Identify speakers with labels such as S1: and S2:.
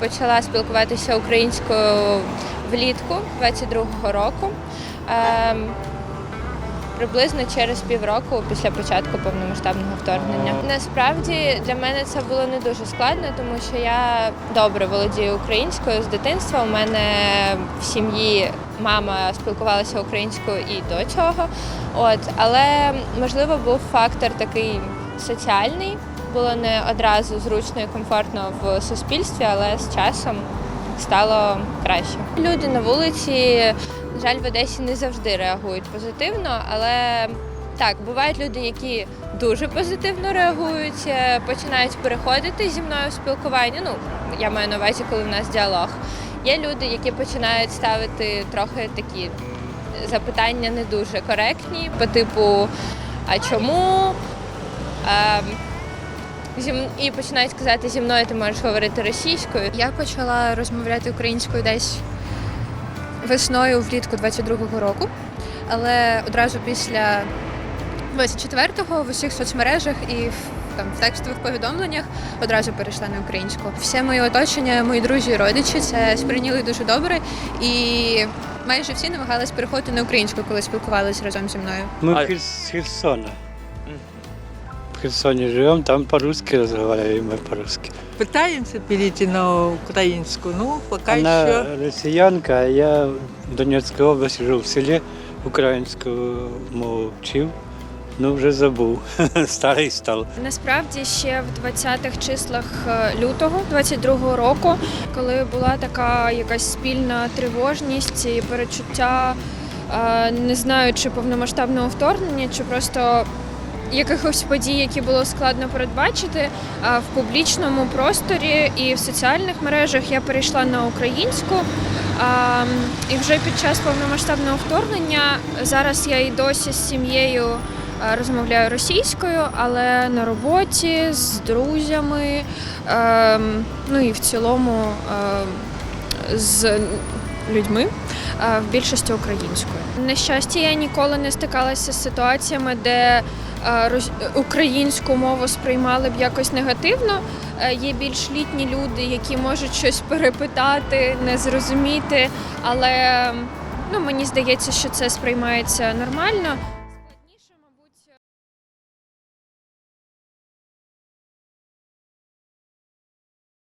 S1: почала спілкуватися українською влітку 22-го року. Ем, Приблизно через півроку після початку повномасштабного вторгнення. Насправді для мене це було не дуже складно, тому що я добре володію українською з дитинства. У мене в сім'ї мама спілкувалася українською і до цього. От, але можливо був фактор такий соціальний. Було не одразу зручно і комфортно в суспільстві, але з часом стало краще. Люди на вулиці, на жаль, в Одесі не завжди реагують позитивно, але так, бувають люди, які дуже позитивно реагують, е, починають переходити зі мною в спілкування. Ну, я маю на увазі, коли в нас діалог. Є люди, які починають ставити трохи такі запитання не дуже коректні, по типу, а чому? Ем, Зі м- і починають казати, зі мною ти можеш говорити російською.
S2: Я почала розмовляти українською десь весною влітку 22-го року, але одразу після 24-го в усіх соцмережах і в, там, в текстових повідомленнях одразу перейшла на українську. Все моє оточення, мої друзі і родичі це сприйняли дуже добре і майже всі намагались переходити на українську, коли спілкувалися разом зі мною.
S3: Мы
S4: А-
S3: в Херсона. Херсоне живем, там по-русски разговариваем, мы по-русски.
S5: Пытаемся перейти на украинскую, ну, пока
S3: Она
S5: еще
S3: россиянка, а я в Донецкой области жил в селе, украинскую мову вчив, ну вже забув, старий став.
S6: Насправді ще в 20-х числах е, лютого 22-го року, коли була така якась спільна тривожність і перечуття, е, не знаю, чи повномасштабного вторгнення, чи просто якихось подій, які було складно передбачити, в публічному просторі і в соціальних мережах я перейшла на українську. І вже під час повномасштабного вторгнення зараз я і досі з сім'єю розмовляю російською, але на роботі з друзями, ем, ну і в цілому ем, з людьми. В більшості українською. На щастя, я ніколи не стикалася з ситуаціями, де українську мову сприймали б якось негативно. Е, Є більш літні люди, які можуть щось перепитати, не зрозуміти, але ну, мені здається, що це сприймається нормально.